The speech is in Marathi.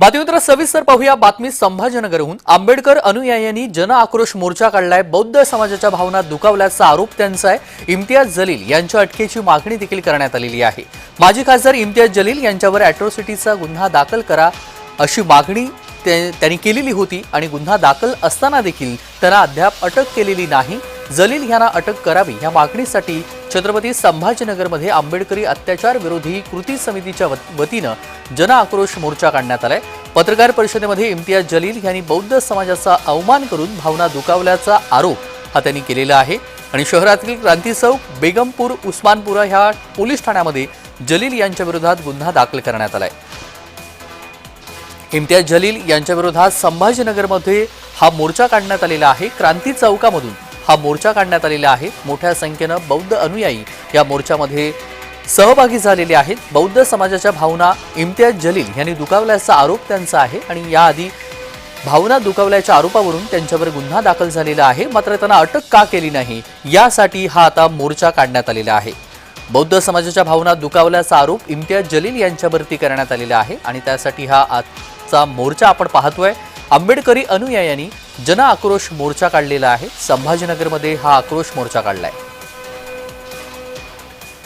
बातमीपत्र सविस्तर पाहूया. बातमी संभाजीनगरहून. आंबेडकर अनुयायांनी जन आक्रोश मोर्चा काढलाय. बौद्ध समाजाच्या भावना दुखावल्याचा आरोप त्यांचा आहे. इम्तियाज जलील यांच्या अटकेची मागणी देखील करण्यात आलेली आहे. माजी खासदार इम्तियाज जलील यांच्यावर अॅट्रॉसिटीचा गुन्हा दाखल करा अशी मागणी ते- त्यांनी केलेली होती आणि गुन्हा दाखल असताना देखील त्यांना अद्याप अटक केलेली नाही. जलील यांना अटक करावी या मागणीसाठी छत्रपती संभाजीनगरमध्ये आंबेडकरी अत्याचार विरोधी कृती समितीच्या वतीनं जन आक्रोश मोर्चा काढण्यात आलाय. पत्रकार परिषदेमध्ये इम्तियाज जलील यांनी बौद्ध समाजाचा अवमान करून भावना दुखावल्याचा आरोप हा त्यांनी केलेला आहे. आणि शहरातील क्रांती चौक बेगमपूर उस्मानपुरा ह्या पोलीस ठाण्यामध्ये जलील यांच्या विरोधात गुन्हा दाखल करण्यात आलाय. इम्तियाज जलील यांच्या विरोधात संभाजीनगरमध्ये हा मोर्चा काढण्यात आलेला आहे. क्रांती चौकामधून हा मोर्चा काढण्यात आलेला आहे. मोठ्या संख्येनं बौद्ध अनुयायी या मोर्चामध्ये सहभागी झालेले आहेत. बौद्ध समाजाच्या भावना इम्तियाज जलील यांनी दुखावल्याचा आरोप त्यांचा आहे आणि याआधी भावना दुखावल्याच्या आरोपावरून त्यांच्यावर गुन्हा दाखल झालेला आहे. मात्र त्यांना अटक का केली नाही यासाठी हा आता मोर्चा काढण्यात आलेला आहे. बौद्ध समाजाच्या भावना दुखावल्याचा आरोप इम्तियाज जलील यांच्यावरती करण्यात आलेला आहे आणि त्यासाठी हा आजचा मोर्चा आपण पाहतोय. आंबेडकरी अनुयायांनी जन आक्रोश मोर्चा काढलेला आहे. संभाजीनगरमध्ये हा आक्रोश मोर्चा काढला आहे